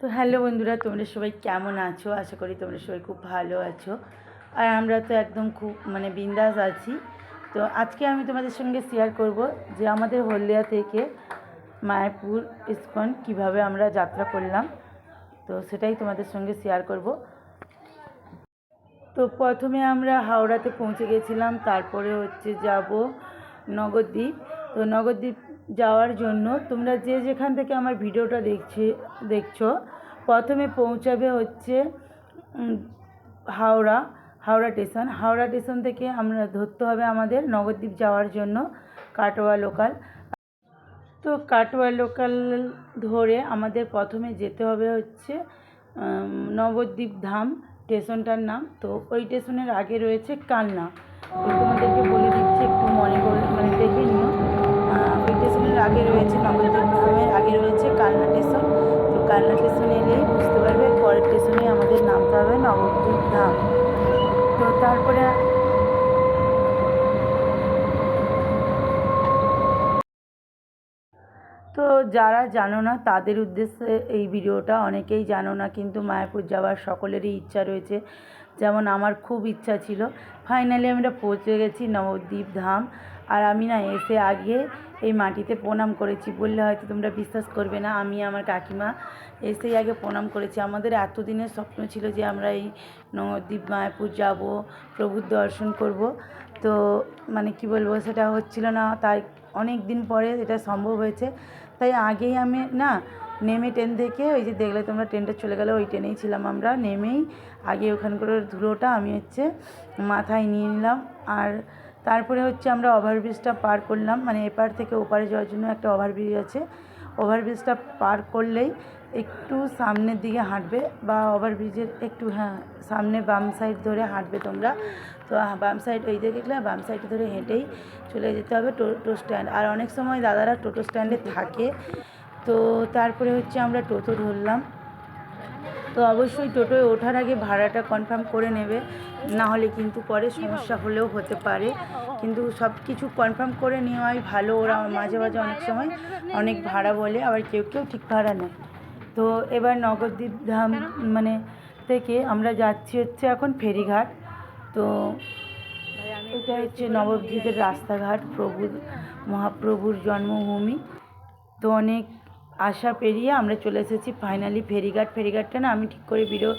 তো হ্যালো বন্ধুরা, তোমরা সবাই কেমন আছো? আশা করি তোমরা সবাই খুব ভালো আছো। আর আমরা তো একদম খুব মানে বিন্দাস আছি। তো আজকে আমি তোমাদের সঙ্গে শেয়ার করব যে আমাদের হলদিয়া থেকে মায়াপুর ইস্কন কীভাবে আমরা যাত্রা করলাম। তো সেটাই তোমাদের সঙ্গে শেয়ার করব। তো প্রথমে আমরা হাওড়াতে পৌঁছে গেছিলাম, তারপরে হচ্ছে যাব নগরদ্বীপ। তো নগরদ্বীপ যাওয়ার জন্য তোমরা যে যেখান থেকে আমার ভিডিওটা দেখছে, দেখছ, প্রথমে পৌঁছাবে হচ্ছে হাওড়া হাওড়া স্টেশন। হাওড়া স্টেশন থেকে আমরা ধরতে হবে আমাদের নবদ্বীপ যাওয়ার জন্য কাটোয়া লোকাল। তো কাটোয়া লোকাল ধরে আমাদের প্রথমে যেতে হবে হচ্ছে নবদ্বীপ ধাম স্টেশনটার নাম। তো ওই স্টেশনের আগে রয়েছে কান্না। তো তোমাদেরকে বলে দিচ্ছি, একটু মনে কালনা স্টেশনে এলেই বুঝতে পারবে? পরের স্টেশনে আমাদের নামতে হবে, নবদ্বীপ ধাম। তো তারপরে তো যারা জানো না, তাদের উদ্দেশ্যে এই ভিডিওটা, অনেকেই জানো না, কিন্তু মায়াপুর যাওয়ার সকলেরই ইচ্ছা রয়েছে। যেমন আমার খুব ইচ্ছা ছিল। ফাইনালি আমরা পৌঁছে গেছি নবদ্বীপ ধাম। আর আমি না এসে আগে এই মাটিতে প্রণাম করেছি। বললে হয়তো তোমরা বিশ্বাস করবে না, আমি আমার কাকিমা এসেই আগে প্রণাম করেছি। আমাদের এতদিনের স্বপ্ন ছিল যে আমরা এই নবদ্বীপ মায়াপুর যাব, প্রভুর দর্শন করব। তো মানে কি বলব, সেটা হচ্ছিল না। তাই অনেক দিন পরে এটা সম্ভব হয়েছে। তাই আগেই আমি না নেমে ট্রেন থেকে, ওই যে দেখলে তোমরা ট্রেনটা চলে গেলো, ওই ট্রেনেই ছিলাম আমরা, নেমেই আগে ওখানকার ধুলোটা আমি হচ্ছে মাথায় নিয়ে নিলাম। আর তারপরে হচ্ছে আমরা ওভারব্রিজটা পার করলাম মানে এপার থেকে ওপারে যাওয়ার জন্য একটা ওভারব্রিজ আছে। ওভারব্রিজটা পার করলেই একটু সামনের দিকে হাঁটবে বা ওভারব্রিজের একটু হ্যাঁ সামনে বাম সাইড ধরে হাঁটবে তোমরা। তো বাম সাইড ওই দিকে গেলে বাম সাইড ধরে হেঁটেই চলে যেতে হবে টোটো স্ট্যান্ড। আর অনেক সময় দাদারা টোটো স্ট্যান্ডে থাকে তো তারপরে হচ্ছে আমরা টোটো ধরলাম। তো অবশ্যই টোটোয় ওঠার আগে ভাড়াটা কনফার্ম করে নেবে, না হলে কিন্তু পরে সমস্যা হলেও হতে পারে। কিন্তু সব কিছু কনফার্ম করে নেওয়াই ভালো, ওরা মাঝে মাঝে অনেক সময় অনেক ভাড়া বলে, আবার কেউ কেউ ঠিক ভাড়া নেয়। তো এবার নগরদ্বীপ ধাম মানে থেকে আমরা যাচ্ছি হচ্ছে এখন ফেরিঘাট। তো এটা হচ্ছে নবদ্বীপের রাস্তাঘাট, প্রভুর, মহাপ্রভুর জন্মভূমি। তো অনেক আশা পেরিয়ে আমরা চলে এসেছি ফাইনালি ফেরিঘাট। ফেরিঘাটটা না আমি ঠিক করে ভিডিও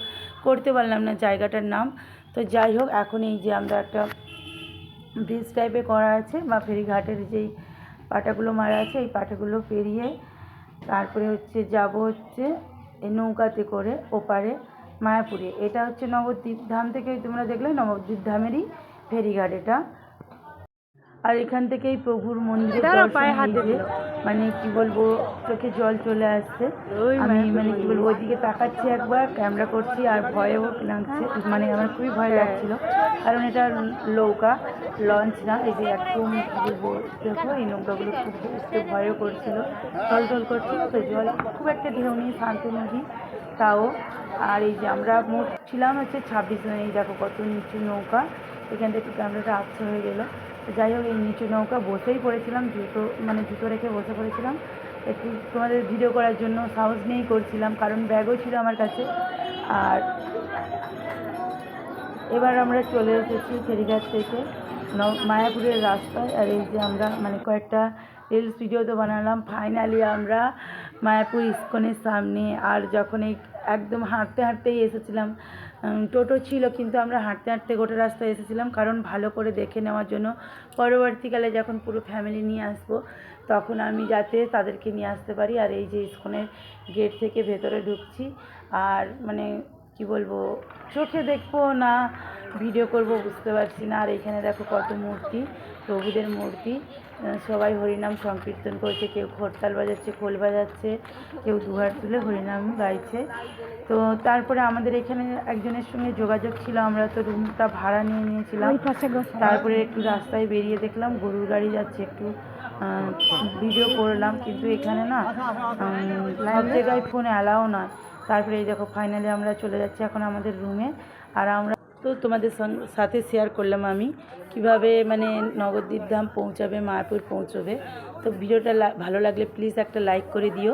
করতে পারলাম না জায়গাটার নাম। তো যাই হোক, এখন এই যে আমরা একটা ব্রিজ টাইপে করা আছে বা ফেরিঘাটের যেই পাটাগুলো মারা আছে, এই পাটাগুলো পেরিয়ে তারপরে হচ্ছে যাব হচ্ছে এই নৌকাতে করে ওপারে মায়াপুরে। এটা হচ্ছে নবদ্বীপ ধাম থেকে তোমরা দেখলে, নবদ্বীপ ধামেরই ফেরিঘাট এটা। আর এখান থেকেই প্রভুর মন্দিরে মানে কি বলব চোখে জল চলে আসছে। আমি মানে কি বলব ওইদিকে তাকাচ্ছি একবার ক্যামেরা করছি আর ভয়েও লাগছে। মানে আমার খুবই ভয় লাগছিল। কারণ এটা নৌকা লঞ্চ না এই যে একদম কি বলব দেখো এই নৌকাগুলো খুব উঠতে ভয়ও করছিল। টল টল করছিল তো জল খুব একটা ঢেউ নেই শান্ত নদী তাও। আর এই যে আমরা মোট ছিলাম হচ্ছে ছাব্বিশ জন এই দেখো কত নিচু নৌকা। এখান থেকে ক্যামেরাটা আচ্ছা হয়ে গেলো। যাই হোক, এই নিচু নৌকা বসেই পড়েছিলাম, জুতো মানে জুতো রেখে বসে পড়েছিলাম। একটু তোমাদের ভিডিও করার জন্য সাহস নিয়েই করছিলাম, কারণ ব্যাগও ছিল আমার কাছে। আর এবার আমরা চলে এসেছি ফেরিঘাট থেকে মায়াপুরের রাস্তায়। আর এই যে আমরা মানে কয়েকটা রিলস ভিডিও তো বানালাম। ফাইনালি আমরা মায়াপুর ইস্কনের সামনে, আর যখন এই একদম হাঁটতে হাঁটতেই এসেছিলাম। টোটো ছিল, কিন্তু আমরা হাঁটতে হাঁটতে গোটা রাস্তায় এসেছিলাম, কারণ ভালো করে দেখে নেওয়ার জন্য। পরবর্তীকালে যখন পুরো ফ্যামিলি নিয়ে আসব, তখন আমি যাতে তাদেরকে নিয়ে আসতে পারি। আর এই যে ইস্কনের গেট থেকে ভেতরে ঢুকছি, আর মানে কি বলব চোখে দেখব না ভিডিও করব বুঝতে পারছি না। আর এখানে দেখো কত মূর্তি প্রভুদের মূর্তি। সবাই হরিনাম সংকীর্তন করছে কেউ খরতাল বাজাচ্ছে খোল বাজাচ্ছে কেউ দুহার তুলে হরিনাম গাইছে। তো তারপরে আমাদের এখানে একজনের সঙ্গে যোগাযোগ ছিল আমরা তো রুমটা ভাড়া নিয়ে নিয়েছিলাম। তারপরে একটু রাস্তায় বেরিয়ে দেখলাম গরুর গাড়ি যাচ্ছে একটু ভিডিও করলাম। কিন্তু এখানে না সব জায়গায় ফোন অ্যালাও নয় তারপরে এই দেখো ফাইনালি আমরা চলে যাচ্ছি এখন আমাদের রুমে আর আমরা তো তোমাদের সাথে শেয়ার করলাম আমি, কীভাবে মানে নবদ্বীপ ধাম পৌঁছাবে, মায়াপুর পৌঁছবে। তো ভিডিওটা ভালো লাগলে প্লিজ একটা লাইক করে দিও।